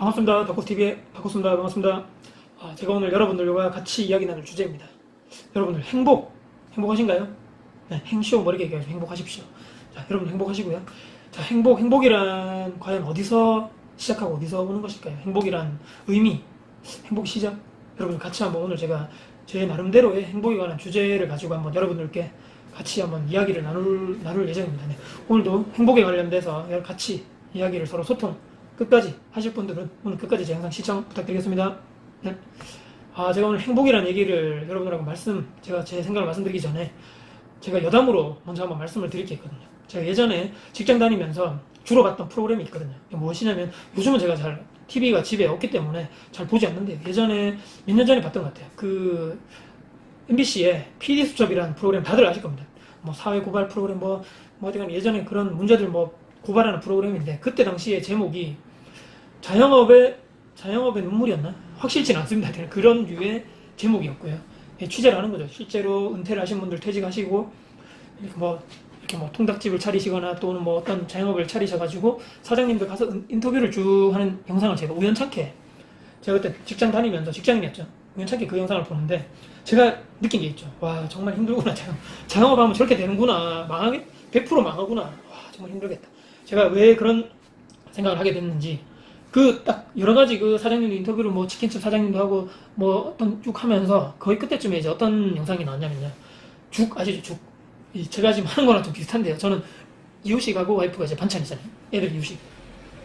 반갑습니다. 덕후TV의 덕후입니다. 반갑습니다. 아, 제가 오늘 여러분들과 같이 이야기 나눌 주제입니다. 여러분들 행복, 행복하신가요? 네, 행쇼 머리게 얘기하죠. 행복하십시오. 자, 여러분 행복하시고요. 자, 행복, 행복이란 과연 어디서 시작하고 어디서 오는 것일까요? 행복이란 의미, 행복 시작. 여러분 같이 한번 오늘 제가 제 나름대로의 행복에 관한 주제를 가지고 한번 여러분들께 같이 한번 이야기를 나눌, 나눌 예정입니다. 네. 오늘도 행복에 관련돼서 같이 이야기를 서로 소통 끝까지 하실 분들은 오늘 끝까지 제 영상 시청 부탁드리겠습니다. 네. 아, 제가 오늘 행복이라는 얘기를 여러분들하고 말씀, 제가 제 생각을 말씀드리기 전에 제가 여담으로 먼저 한번 말씀을 드릴 게 있거든요. 제가 예전에 직장 다니면서 주로 봤던 프로그램이 있거든요. 무엇이냐면 요즘은 제가 잘 TV가 집에 없기 때문에 잘 보지 않는데 예전에 몇 년 전에 봤던 것 같아요. 그 MBC의 PD 수첩이라는 프로그램 다들 아실 겁니다. 뭐 사회 고발 프로그램 뭐, 뭐 어디간 예전에 그런 문제들 뭐 고발하는 프로그램인데 그때 당시에 제목이 자영업의 자영업의 눈물이었나? 확실치는 않습니다. 그런 류의 제목이었고요. 예, 취재를 하는 거죠. 실제로 은퇴를 하신 분들 퇴직하시고 이렇게 뭐 이렇게 뭐 통닭집을 차리시거나 또는 뭐 어떤 자영업을 차리셔가지고 사장님들 가서 인- 인터뷰를 쭉 하는 영상을 제가 우연찮게 제가 그때 직장 다니면서 직장인이었죠. 우연찮게 그 영상을 보는데 제가 느낀 게 있죠. 와 정말 힘들구나. 자영, 자영업하면 저렇게 되는구나. 망하게 100% 망하구나. 와 정말 힘들겠다. 제가 왜 그런 생각을 하게 됐는지 그 딱 여러 가지 그 사장님도 인터뷰를 뭐 치킨집 사장님도 하고 뭐 어떤 쭉 하면서 거의 끝때쯤에 이제 어떤 영상이 나왔냐면요. 죽 아시죠 죽. 이 제가 지금 하는 거랑 좀 비슷한데요. 저는 이유식하고 와이프가 이제 반찬이잖아요. 애들 이유식.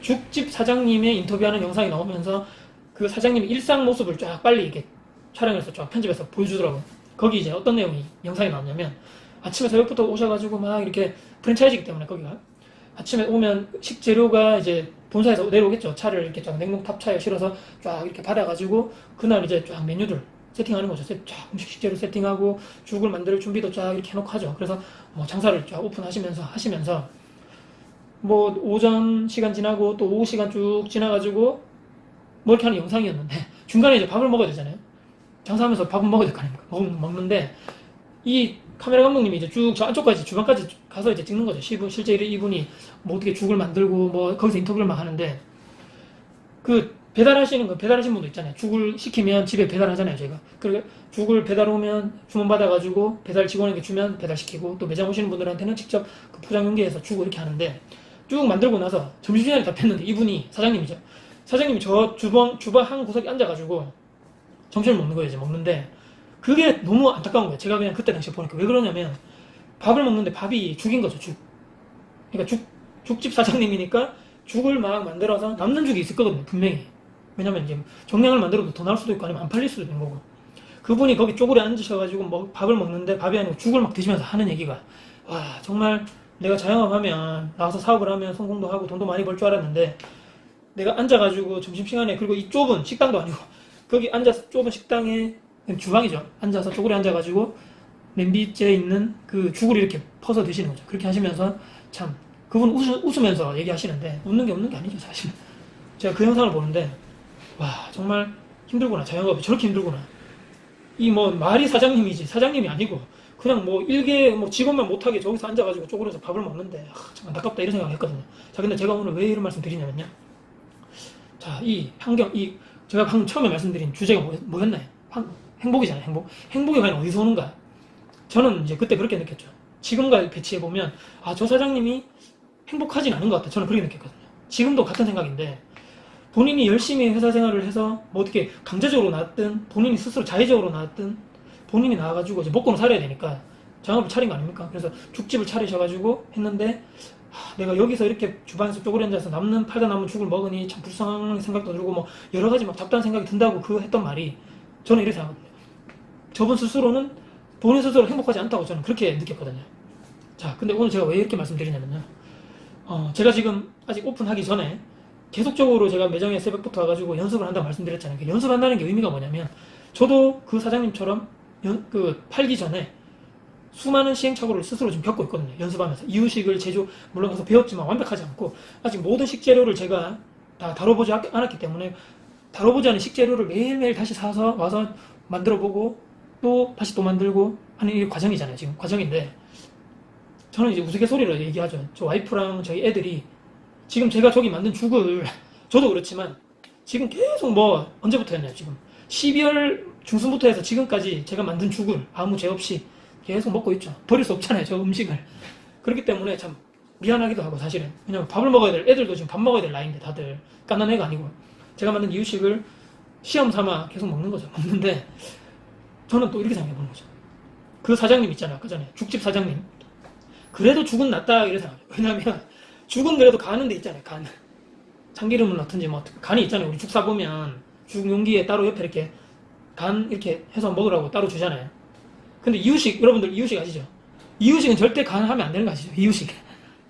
죽집 사장님의 인터뷰하는 영상이 나오면서 그 사장님의 일상 모습을 쫙 빨리 이렇게 촬영해서 쫙 편집해서 보여주더라고요. 거기 이제 어떤 내용이 영상이 나왔냐면 아침에 새벽부터 오셔가지고 막 이렇게 프랜차이즈이기 때문에 거기가 아침에 오면 식재료가 이제 본사에서 내려오겠죠. 차를 이렇게 쫙 냉동 탑차에 실어서 쫙 이렇게 받아가지고 그날 이제 쫙 메뉴들 세팅하는 거죠. 세- 쫙 음식 식재료 세팅하고 죽을 만들 준비도 쫙 이렇게 해놓고 하죠. 그래서 뭐 장사를 쫙 오픈하시면서 하시면서 뭐 오전 시간 지나고 또 오후 시간 쭉 지나가지고 뭐 이렇게 하는 영상이었는데 중간에 이제 밥을 먹어야 되잖아요. 장사하면서 밥은 먹어야 될 거 아닙니까? 먹, 먹는데 이 카메라 감독님이 이제 쭉 저 안쪽까지 주방까지 가서 이제 찍는 거죠. 시분 실제 이분이 뭐 어떻게 죽을 만들고 뭐 거기서 인터뷰를 막 하는데 그 배달하시는 거 배달하신 분도 있잖아요. 죽을 시키면 집에 배달하잖아요, 저희가. 그리고 죽을 배달 오면 주문 받아가지고 배달 직원에게 주면 배달시키고 또 매장 오시는 분들한테는 직접 그 포장 용기에서 주고 이렇게 하는데 쭉 만들고 나서 점심시간에 다 폈는데 이분이 사장님이죠. 사장님이 저 주방 주방 한 구석에 앉아가지고 점심을 먹는 거예요, 이제 먹는데 그게 너무 안타까운 거예요. 제가 그냥 그때 당시에 보니까 왜 그러냐면 밥을 먹는데 밥이 죽인 거죠, 죽. 그러니까 죽 죽집 사장님이니까 죽을 막 만들어서 남는 죽이 있을 거거든요, 분명히. 왜냐면 이제 정량을 만들어도 더 나올 수도 있고 아니면 안 팔릴 수도 있는 거고. 그분이 거기 쪼그려 앉으셔가지고 뭐 밥을 먹는데 밥이 아니고 죽을 막 드시면서 하는 얘기가 와 정말 내가 자영업하면 나와서 사업을 하면 성공도 하고 돈도 많이 벌 줄 알았는데 내가 앉아가지고 점심시간에 그리고 이 좁은 식당도 아니고 거기 앉아서 좁은 식당에 주방이죠. 앉아서 쪼그려 앉아가지고 냄비째 있는 그 죽을 이렇게 퍼서 드시는 거죠. 그렇게 하시면서 참 그분 웃으, 웃으면서 얘기하시는데 웃는 게 없는 게 아니죠 사실 제가 그 영상을 보는데 와 정말 힘들구나. 자영업이 저렇게 힘들구나. 이 뭐 말이 사장님이지. 사장님이 아니고 그냥 뭐 일개 뭐 직원만 못하게 저기서 앉아가지고 쪼그려서 밥을 먹는데 아, 참 안타깝다 이런 생각을 했거든요. 자 근데 제가 오늘 왜 이런 말씀 드리냐면요. 자이 환경 이 제가 방금 처음에 말씀드린 주제가 뭐, 뭐였나요? 환- 행복이잖아요 행복. 행복이 과연 어디서 오는가 저는 이제 그때 그렇게 느꼈죠. 지금과 배치해 보면 아 저 사장님이 행복하진 않은 것 같아 저는 그렇게 느꼈거든요. 지금도 같은 생각인데 본인이 열심히 회사 생활을 해서 뭐 어떻게 강제적으로 나왔든 본인이 스스로 자의적으로 나왔든 본인이 나와가지고 이제 먹고는 살아야 되니까 장업을 차린 거 아닙니까? 그래서 죽집을 차리셔가지고 했는데 하, 내가 여기서 이렇게 주방에서 쪼그려 앉아서 남는 팔다 남은 죽을 먹으니 참 불쌍한 생각도 들고 뭐 여러 가지 막 잡다한 생각이 든다고 그 했던 말이 저는 이렇게 생각합니다. 저분 스스로는 본인 스스로 행복하지 않다고 저는 그렇게 느꼈거든요. 자, 근데 오늘 제가 왜 이렇게 말씀드리냐면요. 어, 제가 지금 아직 오픈하기 전에 계속적으로 제가 매장에 새벽부터 와가지고 연습을 한다고 말씀드렸잖아요. 그 연습한다는 게 의미가 뭐냐면 저도 그 사장님처럼 연, 그 팔기 전에 수많은 시행착오를 스스로 좀 겪고 있거든요. 연습하면서 이유식을 제조 물론 가서 배웠지만 완벽하지 않고 아직 모든 식재료를 제가 다 다뤄보지 않- 않았기 때문에 다뤄보지 않은 식재료를 매일매일 다시 사서 와서 만들어보고 또 다시 또 만들고 하는 이 과정이잖아요. 지금 과정인데 저는 이제 우스갯소리로 얘기하죠. 저 와이프랑 저희 애들이 지금 제가 저기 만든 죽을 저도 그렇지만 지금 계속 뭐 언제부터였나요? 지금 12월 중순부터 해서 지금까지 제가 만든 죽을 아무 죄 없이 계속 먹고 있죠. 버릴 수 없잖아요, 저 음식을. 그렇기 때문에 참 미안하기도 하고 사실은 왜냐면 밥을 먹어야 될 애들도 지금 밥 먹어야 될 나이인데 다들 깐난 애가 아니고 제가 만든 이유식을 시험 삼아 계속 먹는 거죠. 먹는데 저는 또 이렇게 생각해 보는 거죠. 그 사장님 있잖아요, 아까 전에 죽집 사장님. 그래도 죽은 낫다 이렇게 생각해요. 왜냐면 죽은 그래도 가는 데 있잖아요, 간. 참기름을 넣든지 뭐 간이 있잖아요. 우리 죽 사 보면 죽 용기에 따로 옆에 이렇게 간 이렇게 해서 먹으라고 따로 주잖아요. 근데 이유식 여러분들 이유식 아시죠? 이유식은 절대 간을 하면 안 되는 거 아시죠? 이유식.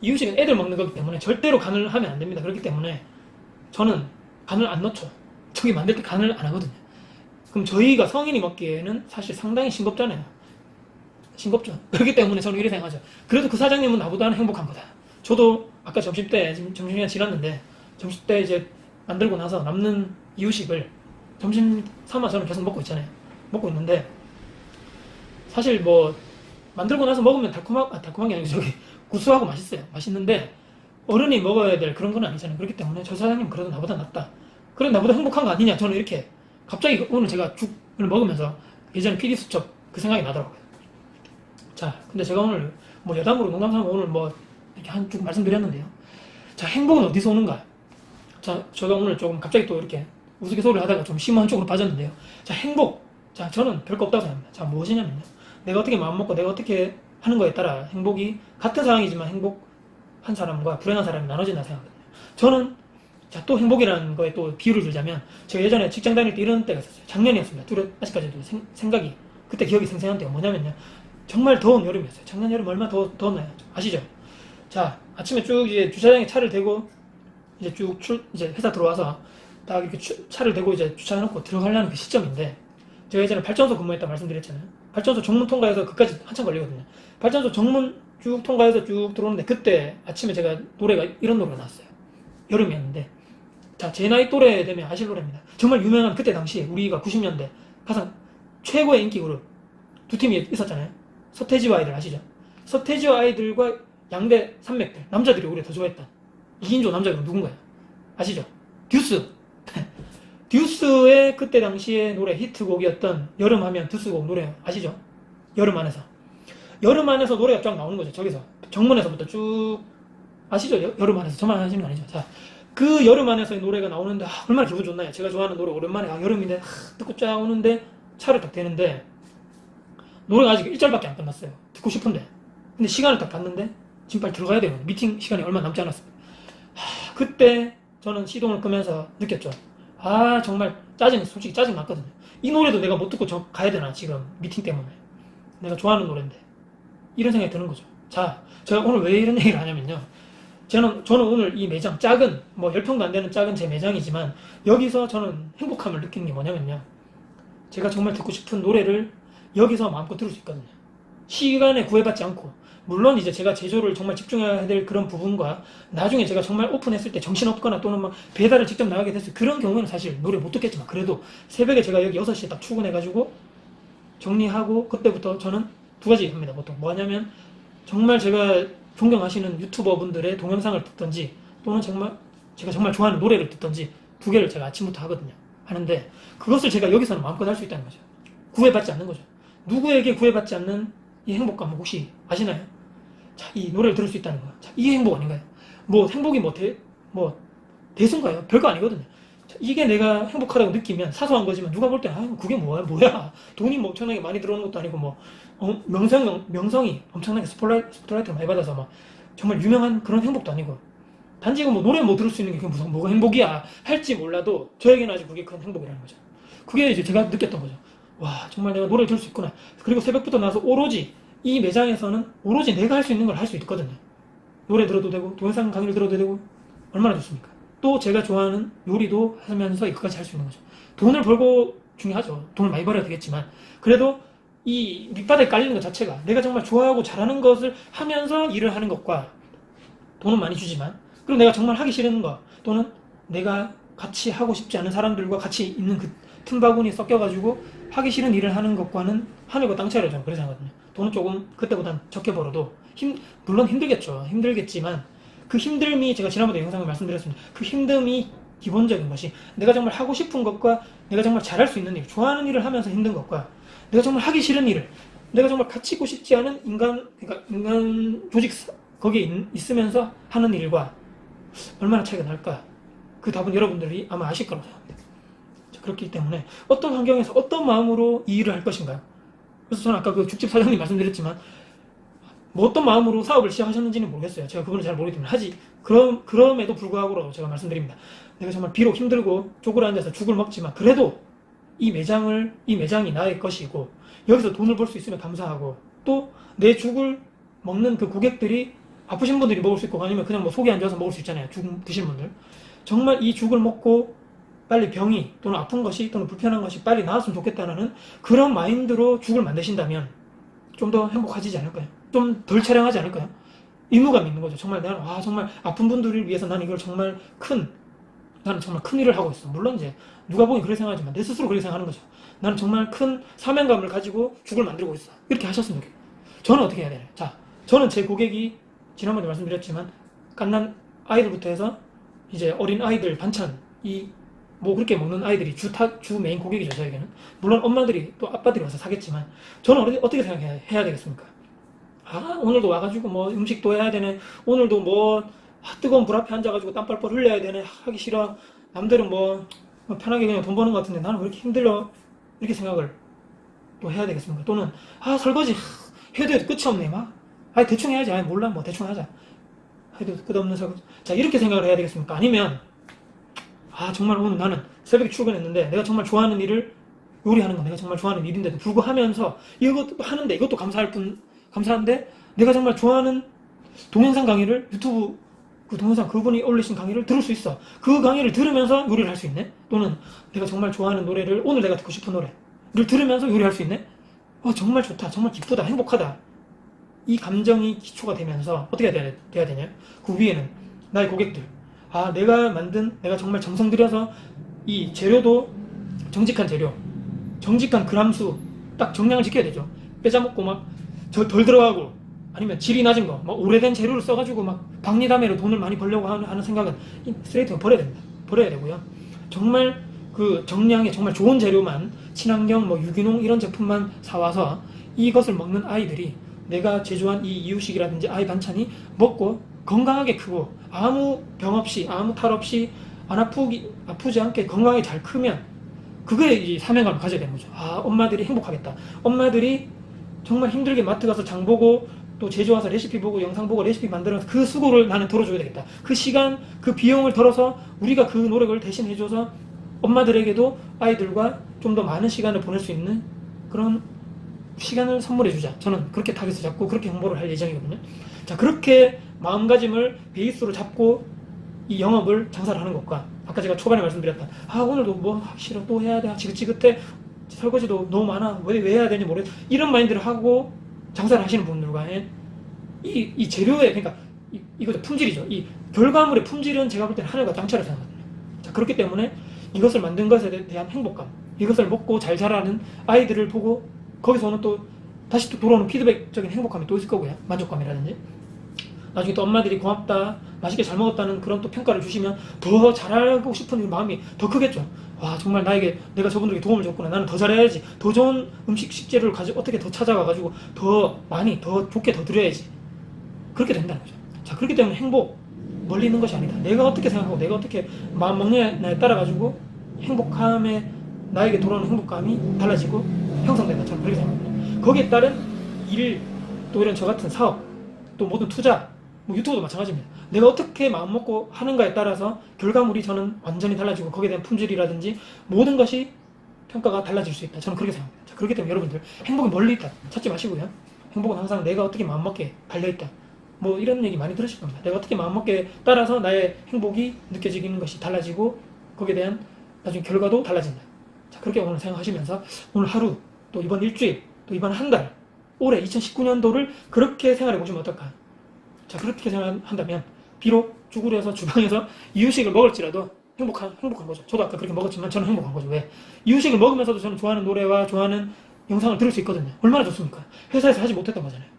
이유식은 애들 먹는 거기 때문에 절대로 간을 하면 안 됩니다. 그렇기 때문에 저는 간을 안 넣죠. 저기 만들 때 간을 안 하거든요. 그럼 저희가 성인이 먹기에는 사실 상당히 싱겁잖아요. 싱겁죠. 그렇기 때문에 저는 이렇게 생각하죠. 그래도 그 사장님은 나보다는 행복한 거다. 저도 아까 점심 때 지금 점심시간 지났는데 점심 때 이제 만들고 나서 남는 이유식을 점심 삼아 저는 계속 먹고 있잖아요. 먹고 있는데 사실 뭐 만들고 나서 먹으면 달콤하 아, 달콤한 게 아니고 저기 구수하고 맛있어요. 맛있는데 어른이 먹어야 될 그런 건 아니잖아요. 그렇기 때문에 저 사장님 그래도 나보다 낫다. 그래 나보다 행복한 거 아니냐? 저는 이렇게 갑자기 오늘 제가 죽을 먹으면서 예전에 PD 수첩 그 생각이 나더라고요. 자, 근데 제가 오늘 뭐 여담으로 농담삼아 오늘 뭐 이렇게 한 쭉 말씀드렸는데요. 자, 행복은 어디서 오는가? 자, 제가 오늘 조금 갑자기 또 이렇게 우스갯소리를 하다가 좀 심한 쪽으로 빠졌는데요. 자, 행복. 자, 저는 별거 없다고 생각합니다. 자, 무엇이냐면요. 내가 어떻게 마음먹고 내가 어떻게 하는 거에 따라 행복이 같은 상황이지만 행복한 사람과 불행한 사람이 나눠진다 생각하거든요. 저는 자, 또 행복이라는 거에 또 비유를 들자면 제가 예전에 직장 다닐 때 이런 때가 있었어요. 작년이었습니다. 둘 아직까지도 생, 생각이 그때 기억이 생생한 때가 뭐냐면요. 정말 더운 여름이었어요. 작년 여름 얼마 더 더웠나요? 아시죠? 자, 아침에 쭉 이제 주차장에 차를 대고 이제 쭉 출, 이제 회사 들어와서 딱 이렇게 추- 차를 대고 이제 주차해놓고 들어가려는 그 시점인데 제가 예전에 발전소 근무했다 말씀드렸잖아요. 발전소 정문 통과해서 그까지 한참 걸리거든요. 발전소 정문 쭉 통과해서 쭉 들어오는데 그때 아침에 제가 노래가 이런 노래가 나왔어요. 여름이었는데 자, 제 나이 또래 되면 아실 노래입니다. 정말 유명한 그때 당시 우리가 90년대 가장 최고의 인기 그룹 두 팀이 있었잖아요. 서태지와 아이들 아시죠? 서태지와 아이들과 양대 산맥들 남자들이 오히려 더 좋아했던 이긴조 남자 그룹 누군가요? 아시죠? 듀스 듀스의 그때 당시의 노래 히트곡이었던 여름 하면 듀스곡 노래 아시죠? 여름 안에서 여름 안에서 노래가 쫙 나오는 거죠. 저기서 정문에서부터 쭉 아시죠? 여, 여름 안에서 저만 하시는 거 아니죠? 자, 그 여름 안에서의 노래가 나오는데 아, 얼마나 기분 좋나요? 제가 좋아하는 노래 오랜만에 아, 여름인데 아, 듣고 쫙 오는데 차를 딱 대는데 노래가 아직 1절밖에 안 끝났어요. 듣고 싶은데. 근데 시간을 딱 봤는데 지금 빨리 들어가야 돼요. 미팅 시간이 얼마 남지 않았습니다. 하, 그때 저는 시동을 끄면서 느꼈죠. 아 정말 짜증 솔직히 짜증 났거든요. 이 노래도 내가 못 듣고 저 가야 되나 지금 미팅 때문에 내가 좋아하는 노래인데 이런 생각이 드는 거죠. 자, 제가 오늘 왜 이런 얘기를 하냐면요. 저는 저는 오늘 이 매장 작은 뭐 10평도 안 되는 작은 제 매장이지만 여기서 저는 행복함을 느끼는 게 뭐냐면요. 제가 정말 듣고 싶은 노래를 여기서 마음껏 들을 수 있거든요. 시간에 구애받지 않고 물론 이제 제가 제조를 정말 집중해야 될 그런 부분과 나중에 제가 정말 오픈했을 때 정신없거나 또는 막 배달을 직접 나가게 됐을 그런 경우에는 사실 노래 못 듣겠지만 그래도 새벽에 제가 여기 6시에 딱 출근해가지고 정리하고 그때부터 저는 두 가지 합니다 보통 뭐 하냐면 정말 제가 존경하시는 유튜버 분들의 동영상을 듣던지 또는 정말 제가 정말 좋아하는 노래를 듣던지 두 개를 제가 아침부터 하거든요 하는데 그것을 제가 여기서는 마음껏 할 수 있다는 거죠 구애받지 않는 거죠 누구에게 구애받지 않는 이 행복감을 혹시 아시나요? 자, 이 노래를 들을 수 있다는 거. 자, 이게 행복 아닌가요? 뭐 행복이 뭐 대, 뭐 대수인가요? 별거 아니거든요. 자, 이게 내가 행복하다고 느끼면 사소한 거지만 누가 볼 때 아, 그게 뭐야? 뭐야? 돈이 뭐 엄청나게 많이 들어오는 것도 아니고 뭐 어, 명성 명성이 엄청나게 스포라이트 스포라이트를 많이 받아서 막 정말 유명한 그런 행복도 아니고 단지 뭐 노래 뭐 들을 수 있는 게 그게 무슨 뭐가 행복이야 할지 몰라도 저에게는 아직 그게 큰 행복이라는 거죠. 그게 이제 제가 느꼈던 거죠. 와 정말 내가 노래를 들을 수 있구나. 그리고 새벽부터 나서 오로지 이 매장에서는 오로지 내가 할 수 있는 걸 할 수 있거든요. 노래 들어도 되고 동영상 강의를 들어도 되고 얼마나 좋습니까? 또 제가 좋아하는 요리도 하면서 이것까지 할 수 있는 거죠. 돈을 벌고 중요하죠. 돈을 많이 벌어야 되겠지만 그래도 이 밑바닥에 깔리는 것 자체가 내가 정말 좋아하고 잘하는 것을 하면서 일을 하는 것과 돈은 많이 주지만 그리고 내가 정말 하기 싫은 거 또는 내가 같이 하고 싶지 않은 사람들과 같이 있는 그 틈바구니 섞여가지고 하기 싫은 일을 하는 것과는 하늘과 땅 차이로 저는 그렇게 생각하거든요. 돈은 조금 그때보단 적게 벌어도 힘 물론 힘들겠죠. 힘들겠지만 그 힘듦이 제가 지난번에 영상을 말씀드렸습니다. 그 힘듦이 기본적인 것이 내가 정말 하고 싶은 것과 내가 정말 잘할 수 있는 일, 좋아하는 일을 하면서 힘든 것과 내가 정말 하기 싫은 일을 내가 정말 같이 있고 싶지 않은 인간 그러니까 인간 조직 사- 거기에 있- 있으면서 하는 일과 얼마나 차이가 날까? 그 답은 여러분들이 아마 아실 거라고 생각합니다. 자, 그렇기 때문에 어떤 환경에서 어떤 마음으로 이 일을 할 것인가요? 그래서 저는 아까 그 죽집 사장님 말씀드렸지만 뭐 어떤 마음으로 사업을 시작하셨는지는 모르겠어요. 제가 그분을 잘 때문에 하지. 그럼 그럼에도 불구하고 제가 말씀드립니다. 내가 정말 비록 힘들고 쪼그려 앉아서 죽을 먹지만 그래도 이 매장을 이 매장이 나의 것이고 여기서 돈을 벌 수 있으면 감사하고 또 내 죽을 먹는 그 고객들이 아프신 분들이 먹을 수 있고 아니면 그냥 뭐 속이 안 좋아서 먹을 수 있잖아요. 죽 드실 분들. 정말 이 죽을 먹고 빨리 병이 또는 아픈 것이 또는 불편한 것이 빨리 나았으면 좋겠다는 그런 마인드로 죽을 만드신다면 좀 더 행복하지지 않을까요? 좀 덜 촬영하지 않을까요? 의무감 있는 거죠. 정말 나는 와 정말 아픈 분들을 위해서 나는 이걸 정말 큰 나는 정말 큰 일을 하고 있어. 물론 이제 누가 보기 그렇게 생각하지만 내 스스로 그렇게 생각하는 거죠. 나는 정말 큰 사명감을 가지고 죽을 만들고 있어. 이렇게 하셨으면 좋겠어요. 저는 어떻게 해야 되나요? 자, 저는 제 고객이 지난번에 말씀드렸지만 갓난 아이들부터 해서 이제 어린 아이들 반찬 이 뭐 그렇게 먹는 아이들이 주, 타, 주 메인 고객이죠 저에게는 물론 엄마들이 또 아빠들이 와서 사겠지만 저는 어떻게, 생각해야 해야 되겠습니까 아 오늘도 와가지고 뭐 음식도 해야 되네. 오늘도 뭐 아, 뜨거운 불 앞에 앉아가지고 땀 뻘뻘 흘려야 되네. 하기 싫어. 남들은 뭐, 뭐 편하게 그냥 돈 버는 것 같은데 나는 왜 이렇게 힘들어? 이렇게 생각을 또 해야 되겠습니까? 또는 아 설거지. 하, 해도 해도 끝이 없네 막. 아 대충 해야지. 아 몰라. 뭐 대충 하자. 해도 끝없는 설거지. 자 이렇게 생각을 해야 되겠습니까? 아니면 아 정말 오늘 나는 새벽에 출근했는데 내가 정말 좋아하는 일을 요리하는 거 내가 정말 좋아하는 일인데도 불구하면서 이것도 하는데 이것도 감사할 뿐 감사한데? 내가 정말 좋아하는 동영상 강의를 유튜브 그 동영상 그분이 올리신 강의를 들을 수 있어. 그 강의를 들으면서 요리를 할 수 있네? 또는 내가 정말 좋아하는 노래를 오늘 내가 듣고 싶은 노래를 들으면서 요리할 수 있네? 어 정말 좋다. 정말 기쁘다. 행복하다. 이 감정이 기초가 되면서 어떻게 돼야, 돼야 되냐? 그 위에는 나의 고객들. 아 내가 만든 내가 정말 정성 들여서 이 재료도 정직한 재료 정직한 그람수 딱 정량을 지켜야 되죠. 빼자먹고 막 덜 들어가고 아니면 질이 낮은 거, 막 오래된 재료를 써가지고 막 박리담회로 돈을 많이 벌려고 하는, 하는 생각은 이 쓰레기통 버려야 됩니다. 버려야 되고요. 정말 그 정량의 정말 좋은 재료만 친환경 뭐 유기농 이런 제품만 사와서 이것을 먹는 아이들이 내가 제조한 이 이유식이라든지 아이 반찬이 먹고 건강하게 크고 아무 병 없이 아무 탈 없이 안 아프기 아프지 않게 건강하게 잘 크면 그거에 이 사명감을 가져야 되는 거죠. 아 엄마들이 행복하겠다. 엄마들이 정말 힘들게 마트 가서 장 보고 또 제조 와서 레시피 보고 영상 보고 레시피 만들어서 그 수고를 나는 덜어줘야 되겠다. 그 시간, 그 비용을 덜어서 우리가 그 노력을 대신 해줘서 엄마들에게도 아이들과 좀 더 많은 시간을 보낼 수 있는 그런 시간을 선물해주자. 저는 그렇게 타겟을 잡고 그렇게 홍보를 할 예정이거든요. 자, 그렇게 마음가짐을 베이스로 잡고 이 영업을 장사를 하는 것과 아까 제가 초반에 말씀드렸던 아 오늘도 뭐 하기 싫어 또 해야 돼 지긋지긋해 설거지도 너무 많아. 왜, 왜 해야 되니 모르겠 이런 마인드를 하고 장사를 하시는 분들과의 이, 이 재료의 그러니까 이, 이거죠 품질이죠. 이 결과물의 품질은 제가 볼 때는 하늘과 땅차를 생각합니다. 자 그렇기 때문에 이것을 만든 것에 대- 대한 행복감 이것을 먹고 잘 자라는 아이들을 보고 거기서 오는 또 다시 또 돌아오는 피드백적인 행복감이 또 있을 거고요. 만족감이라든지 나중에 또 엄마들이 고맙다, 맛있게 잘 먹었다는 그런 또 평가를 주시면 더 잘하고 싶은 마음이 더 크겠죠. 와, 정말 나에게 내가 저분들에게 도움을 줬구나. 나는 더 잘해야지. 더 좋은 음식 식재료를 가지고 어떻게 더 찾아가가지고 더 많이, 더 좋게 더 드려야지. 그렇게 된다는 거죠. 자, 그렇기 때문에 행복, 멀리 있는 것이 아니다. 내가 어떻게 생각하고 내가 어떻게 마음 먹느냐에 따라가지고 행복함에 나에게 돌아오는 행복감이 달라지고 형성된다. 저는 그렇게 생각합니다. 거기에 따른 일, 또 이런 저 같은 사업, 또 모든 투자, 뭐 유튜브도 마찬가지입니다. 내가 어떻게 마음 먹고 하는가에 따라서 결과물이 저는 완전히 달라지고 거기에 대한 품질이라든지 모든 것이 평가가 달라질 수 있다. 저는 그렇게 생각합니다. 자, 그렇기 때문에 여러분들 행복은 멀리 있다. 찾지 마시고요. 행복은 항상 내가 어떻게 마음 먹게 달려 있다. 뭐 이런 얘기 많이 들으실 겁니다. 내가 어떻게 마음 먹게 따라서 나의 행복이 느껴지는 것이 달라지고 거기에 대한 나중에 결과도 달라진다. 자, 그렇게 오늘 생각하시면서 오늘 하루 또 이번 일주일 또 이번 한 달 올해 2019년도를 그렇게 생각해 보시면 어떨까? 자 그렇게 생각한다면 비록 쭈그려서 주방에서 이유식을 먹을지라도 행복한 행복한 거죠. 저도 아까 그렇게 먹었지만 저는 행복한 거죠. 왜? 이유식을 먹으면서도 저는 좋아하는 노래와 좋아하는 영상을 들을 수 있거든요. 얼마나 좋습니까? 회사에서 하지 못했던 거잖아요.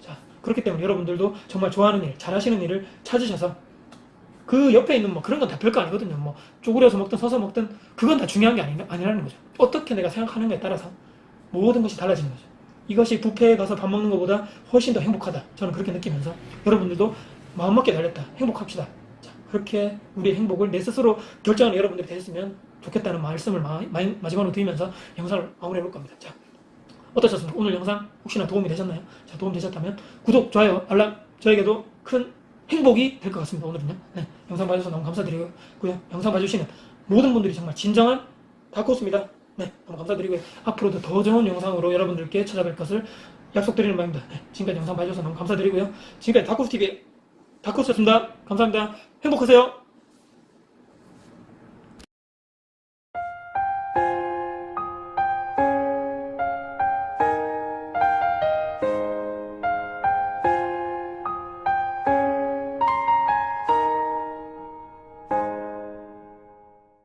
자 그렇기 때문에 여러분들도 정말 좋아하는 일, 잘하시는 일을 찾으셔서 그 옆에 있는 뭐 그런 건 다 별거 아니거든요. 뭐 쪼그려서 먹든 서서 먹든 그건 다 중요한 게 아니, 아니라는 거죠. 어떻게 내가 생각하는가에 따라서 모든 것이 달라지는 거죠. 이것이 뷔페에 가서 밥 먹는 것보다 훨씬 더 행복하다. 저는 그렇게 느끼면서 여러분들도 마음먹게 달렸다. 행복합시다. 자, 그렇게 우리의 행복을 내 스스로 결정하는 여러분들이 되셨으면 좋겠다는 말씀을 마, 마, 마지막으로 드리면서 영상을 마무리해 볼 겁니다. 자, 어떠셨습니까? 오늘 영상 혹시나 도움이 되셨나요? 자, 도움 되셨다면 구독, 좋아요, 알람 저에게도 큰 행복이 될 것 같습니다. 오늘은요. 네, 영상 봐주셔서 너무 감사드리고요. 영상 봐주시는 모든 분들이 정말 진정한 다코스입니다. 네, 감사드리고요. 앞으로도 더 좋은 영상으로 여러분들께 찾아뵐 것을 약속드리는 바입니다. 네, 지금까지 영상 봐주셔서 너무 감사드리고요. 지금까지 다코스 TV 다코스였습니다. 감사합니다. 행복하세요.